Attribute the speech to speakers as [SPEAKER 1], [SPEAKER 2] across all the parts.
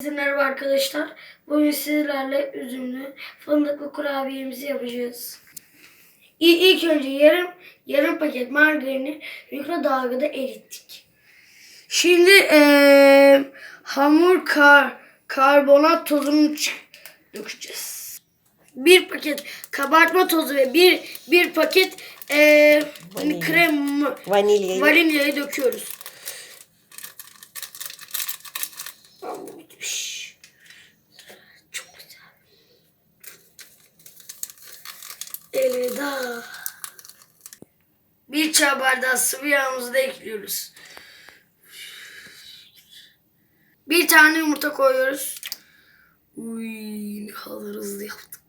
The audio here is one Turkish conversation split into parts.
[SPEAKER 1] Herkese Merhaba arkadaşlar. Bugün sizlerle üzümlü fındıklı kurabiyemizi yapacağız. İlk önce yarım yarım paket margarini mikrodalgada erittik. Şimdi eee, hamur kar karbonat tozunu dökeceğiz. Bir paket kabartma tozu ve bir bir paket eee
[SPEAKER 2] Vanilya.
[SPEAKER 1] krem
[SPEAKER 2] Vanilyayı
[SPEAKER 1] Vanilyayı döküyoruz. Elveda. Bir çay bardağı sıvı yağımızı da ekliyoruz. Bir tane yumurta koyuyoruz. Uy, ne kadar hızlı yaptık.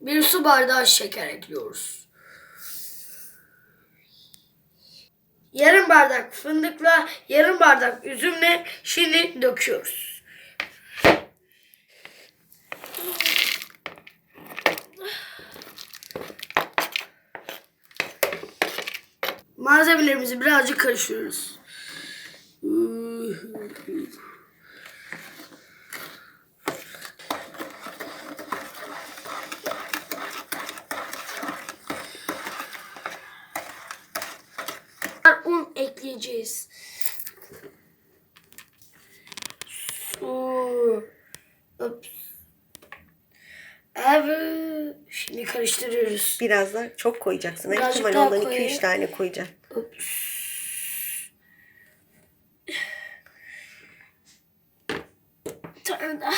[SPEAKER 1] Bir su bardağı şeker ekliyoruz. Yarım bardak fındıkla yarım bardak üzümle şimdi döküyoruz. Malzemelerimizi birazcık karıştırıyoruz. Un ekleyeceğiz. Su. Ups. Evet. Karıştırıyoruz.
[SPEAKER 2] biraz da çok koyacaksın.
[SPEAKER 1] Birazcık
[SPEAKER 2] İhtimal ondan
[SPEAKER 1] koyayım.
[SPEAKER 2] 2-3 tane koyacaksın.
[SPEAKER 1] Ups. Bir tane daha.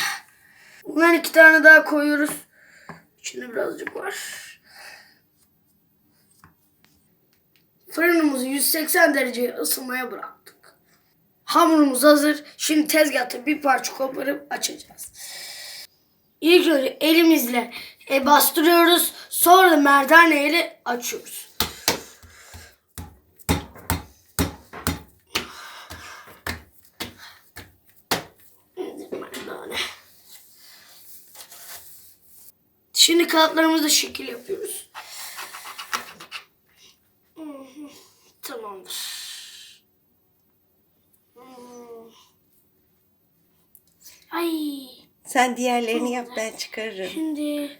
[SPEAKER 1] Bundan iki tane daha koyuyoruz. İçinde birazcık var. Fırınımızı 180 dereceye ısınmaya bıraktık. Hamurumuz hazır. Şimdi tezgahta bir parça koparıp açacağız. İlk önce elimizle e, bastırıyoruz. Sonra da merdane ile açıyoruz. Şimdi kağıtlarımızda şekil yapıyoruz. Tamamdır. Ay.
[SPEAKER 2] Sen diğerlerini yap ben çıkarırım.
[SPEAKER 1] Şimdi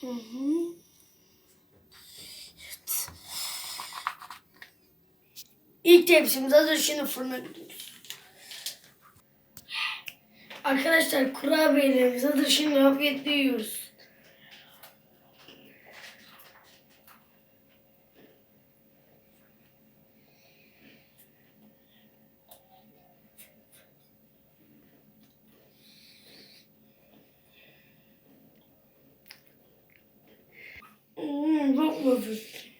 [SPEAKER 1] Hı hı. İlk tepsimiz hazır. Şimdi fırına gidiyoruz. Arkadaşlar kurabiyelerimiz hazır. Şimdi afiyetle yiyoruz. Vamos.